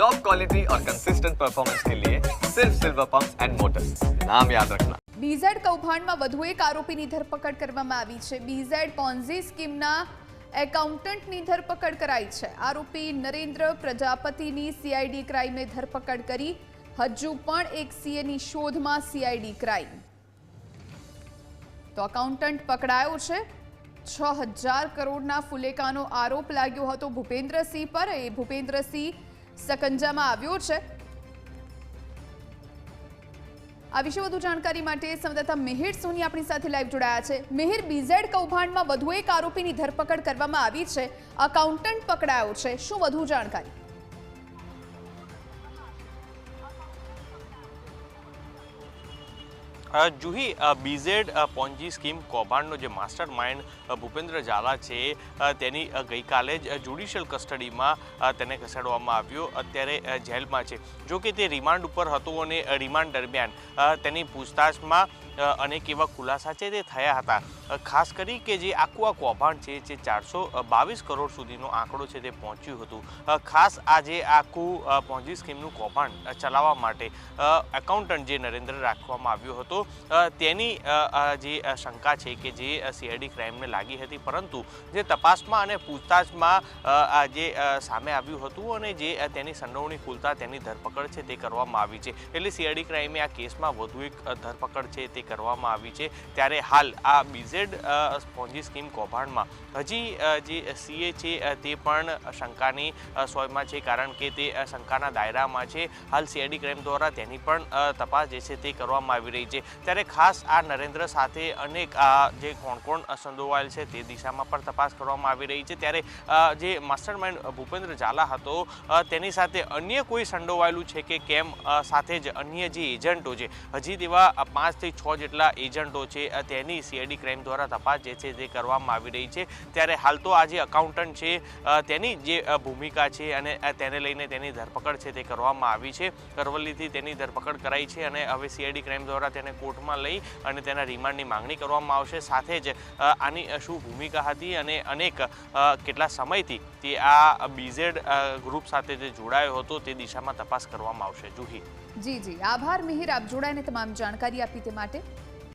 Top quality और consistent performance के लिए सिर्फ सिल्वर पंप एंड मोटर्स नाम याद रखना બીઝેડ કૌભાંડમાં વધુ એક આરોપીની ધરપકડ કરવામાં આવી છે બીઝેડ પોન્ઝી સ્કીમના એકાઉન્ટન્ટની ધરપકડ કરાઈ છે આરોપી નરેન્દ્ર પ્રજાપતિની સીઆઈડી ક્રાઇમે ધરપકડ કરી હજુ પણ એક સીએની શોધમાં સીઆઈડી ક્રાઇમ તો અકાઉન્ટન્ટ પકડાયો છે છ હજાર કરોડના ફુલેકાનો આરોપ લાગ્યો હતો ભૂપેન્દ્રસિંહ પર એ ભૂપેન્દ્રસિંહ સકંજામાં આવ્યો છે. આ વિશે વધુ જાણકારી માટે સંવાદદાતા મિહિર સોની આપણી સાથે લાઈવ જોડાયા છે. મિહિર બીઝેડ કૌભાંડમાં વધુ એક આરોપીની ધરપકડ કરવામાં આવી છે. અકાઉન્ટન્ટ પકડાયો છે. શું વધુ જાણકારી? જુહી બીઝેડ પોન્જી સ્કીમ કૌભાંડનો જે માસ્ટર માઇન્ડ ભૂપેન્દ્ર ઝાલા છે તેની ગઈકાલે જ જ્યુડિશિયલ કસ્ટડીમાં તેને ખસેડવામાં આવ્યો, અત્યારે જેલમાં છે. જો કે તે રિમાન્ડ ઉપર હતો અને રિમાન્ડ દરમિયાન તેની પૂછતાછમાં અનેક એવા ખુલાસા છે તે થયા હતા. ખાસ કરી કે જે આખું આ કૌભાંડ છે જે ચારસો બાવીસ કરોડ સુધીનો આંકડો છે તે પહોંચ્યું હતું. ખાસ આ જે આખું અ, સ્કીમનું કૌભાંડ ચલાવવા માટે એકાઉન્ટન્ટ જે નરેન્દ્ર રાખવામાં આવ્યો હતો તેની જે શંકા છે કે જે સીઆઈડી ક્રાઇમને લાગી હતી પરંતુ જે તપાસમાં અને પૂછતાછમાં જે સામે આવ્યું હતું અને જે તેની સંડોવણી ખુલતા તેની ધરપકડ છે તે કરવામાં આવી છે. એટલે સીઆઈડી ક્રાઇમે આ કેસમાં વધુ એક ધરપકડ છે તે કરવામાં આવી છે. ત્યારે હાલ આ બીઝેડ સ્પોન્જી સ્કીમ કૌભાંડમાં. હજી જે સીએ છે તે પણ શંકાની સોયમાં છે, કારણ કે તે શંકાના દાયરામાં છે. હાલ સીઆઈડી ક્રાઇમ દ્વારા તેની પણ તપાસ જે છે તે કરવામાં આવી રહી છે. ત્યારે ખાસ આ નરેન્દ્ર સાથે અનેક જે કોણ કોણ સંડોવાયેલ છે તે દિશામાં પણ તપાસ કરવામાં આવી રહી છે. ત્યારે જે માસ્ટર માઇન્ડ ભૂપેન્દ્ર ઝાલા હતો તેની સાથે અન્ય કોઈ સંડોવાયેલું છે કે કેમ સાથે જ અન્ય જે એજન્ટો છે, હજી તેવા પાંચથી છ જેટલા એજન્ટો છે તેની સીઆઈડી ક્રાઇમ દ્વારા તપાસ જે છે તે કરવામાં આવી રહી છે. ત્યારે હાલ તો આ જે અકાઉન્ટન્ટ છે તેની જે ભૂમિકા છે અને તેને લઈને તેની ધરપકડ છે તે કરવામાં આવી છે. કરવલ્લીથી તેની ધરપકડ કરાઈ છે અને હવે સીઆઈડી ક્રાઇમ દ્વારા તેને કોર્ટમાં લઈ અને તેના રિમાન્ડની માંગણી કરવામાં આવશે. સાથે જ આની શું ભૂમિકા હતી અને અનેક કેટલા સમયથી તે આ બીઝેડ ગ્રુપ સાથે જે જોડાયો હતો તે દિશામાં તપાસ કરવામાં આવશે. જુહી. જી જી. આભાર, મિહિર. આપ જોડાઈને તમામ જાણકારી આપી તે માટે